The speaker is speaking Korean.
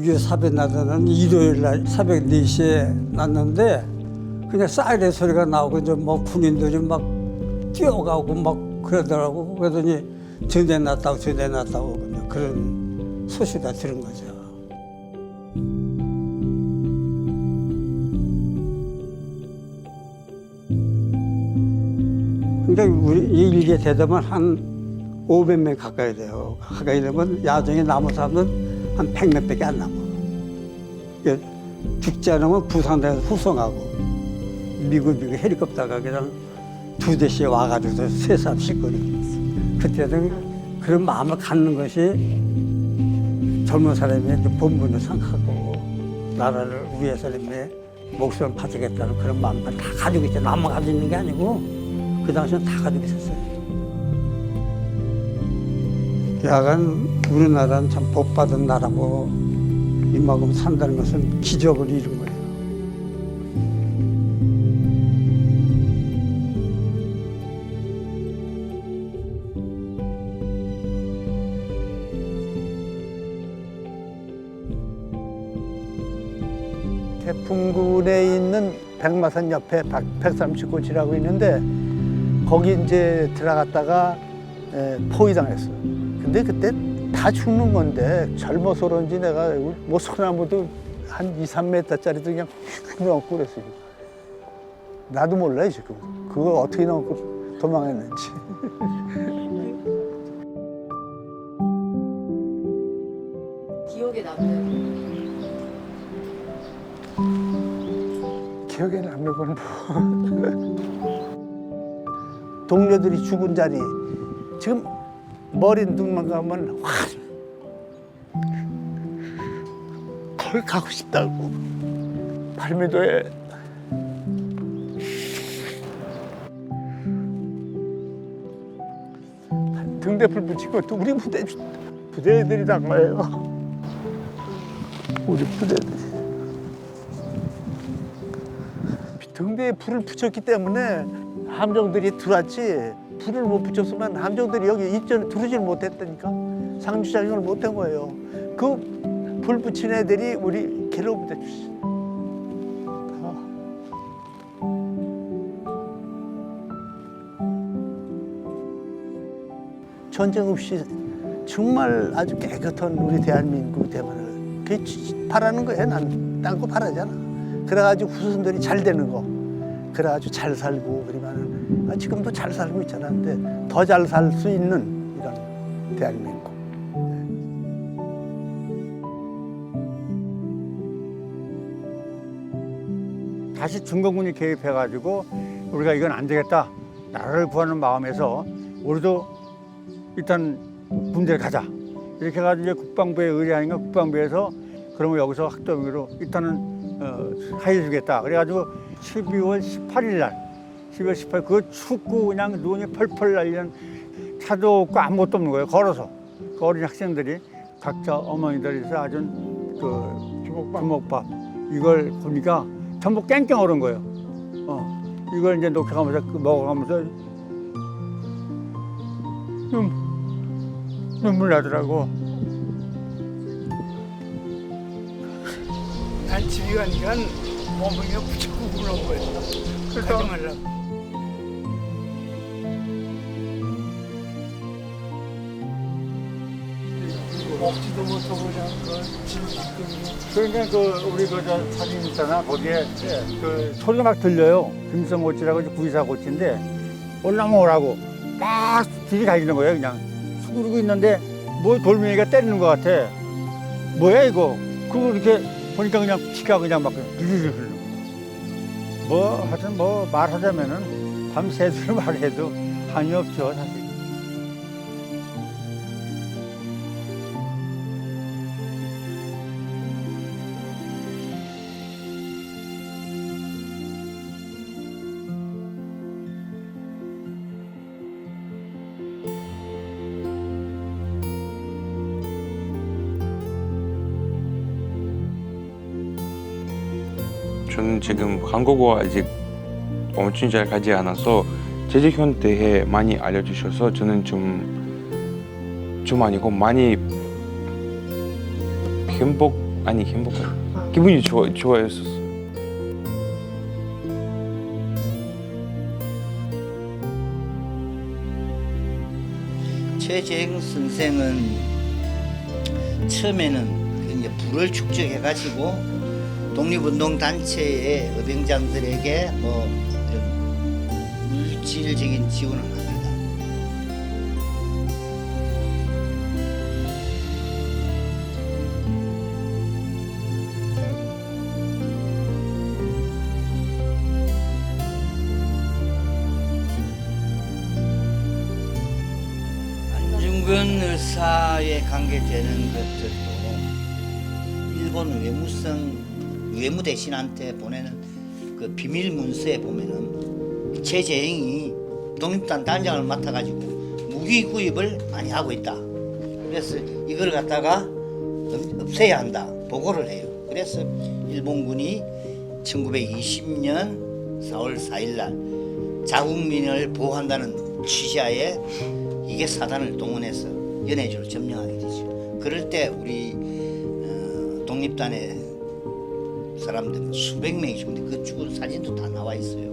6.25 사변 나다는 일요일 날 새벽 4시에 났는데 그냥 사이렌 소리가 나오고 이제 뭐 군인들이 막 뛰어가고 막 그러더라고. 그러더니 전대 났다고 전대 났다고 그런 소식을 들은 거죠. 근데 우리 이 일개 대담은 한 500명 가까이 돼요. 가까이 되면 야정에 남은 사람은 한 100명밖에 안 남아. 이게 죽지 않으면 부산대에서 후송하고 미국 미국 헬리콥터가 그냥 두 대씩 와가지고 세삽 싣거든. 그때는 그런 마음을 갖는 것이 젊은 사람이 본분을 생각하고 나라를 위해서 이렇게 목숨을 바치겠다는 그런 마음을 다 가지고 있죠. 나만 가지고 있는 게 아니고 그 당시엔 다 가지고 있었어요. 야간 우리나라는 참 복받은 나라고 이만큼 산다는 것은 기적을 이룬 거예요. 태풍군에 있는 백마산 옆에 130곳이라고 있는데 거기 이제 들어갔다가 에, 포위당했어요. 근데 그때 다 죽는 건데 젊어서 그런지 내가 뭐 소나무도 한 2, 3m짜리도 그냥 휙 넘고 그랬어요. 나도 몰라요 지금. 그걸 어떻게 넘고 도망했는지. 기억에 남는 기억에 남는 건 뭐. 동료들이 죽은 자리 지금 머리 눈만 가면 확. 거기 가고 싶다고. 발매도에 등대불 붙이고 또 우리 부대 부대들이란 거예요. 우리 부대들이. 등대에 불을 붙였기 때문에 함정들이 들어왔지 불을 못 붙였으면 함정들이 여기 입전 들어오질 못했다니까 상주작용을 못한 거예요. 그 불 붙인 애들이 우리 괴로움대 주시. 전쟁 없이 정말 아주 깨끗한 우리 대한민국 대만을 지- 바라는 거예요. 난 딴 거 바라잖아. 그래가지고 후손들이 잘 되는 거. 그래가지고 잘 살고 그러면은 아, 지금도 잘 살고 있잖아. 근데 더 잘 살 수 있는 이런 대한민국. 다시 중공군이 개입해가지고 우리가 이건 안 되겠다. 나라를 구하는 마음에서 우리도 일단 군대를 가자. 이렇게 해가지고 국방부에 의뢰하니까 국방부에서 그러면 여기서 학도병으로 일단은 어, 하해주겠다. 그래가지고 12월 18일 날, 12월 18일 그 춥고 그냥 눈이 펄펄 날리는 차도 없고 아무것도 없는 거예요. 걸어서 그 어린 학생들이 각자 어머니들이 싸준 그 주먹밥. 주먹밥 이걸 보니까 전부 깽깽 얼은 거예요. 어, 이걸 이제 녹여가면서 그 먹어가면서 눈, 눈물 나더라고. 난 집에 가니까 어머니가 무척 울는 거예요. 그래서 가지 말라고. 먹지도 못하고 그냥 짚고 그러니까 그 우리 그저 사진 있잖아 거기에 그 소리가 막 들려요. 금성고치라고 구이사고치인데 올라오라고 막 뒤에 달리는 거예요 그냥 수그르고 있는데 뭐 돌멩이가 때리는 것 같아. 뭐야 이거? 그거 이렇게 보니까 그냥 피가 그냥 막 비리르 흐르는. 뭐 하여튼 뭐 말하자면은 밤새도록 말해도 한이 없죠 사실. 저는 지금 한국어 아직 엄청 잘 가지 않아서 제재현 대해 많이 알려주셔서 저는 좀, 좀 아니고 많이 행복 많이 행복해. 기분이 좋아 좋아했었어. 최재형 선생은 처음에는 불을 축적해가지고 독립운동 단체의 의병장들에게 뭐 이런 물질적인 지원을 합니다. 안중근 의사에 관계되는 것들도 일본 외무성 외무 대 신한테 보내는 그 비밀 문서에 보면은 최재형이 독립단 단장을 맡아가지고 무기 구입을 많이 하고 있다. 그래서 이걸 갖다가 없- 없애야 한다. 보고를 해요. 그래서 일본군이 1920년 4월 4일 날 자국민을 보호한다는 취지하에 이게 사단을 동원해서 연해주를 점령하게 되죠. 그럴 때 우리 어, 독립단의 사람들은 수백 명이 죽는데 그 죽은 사진도 다 나와 있어요.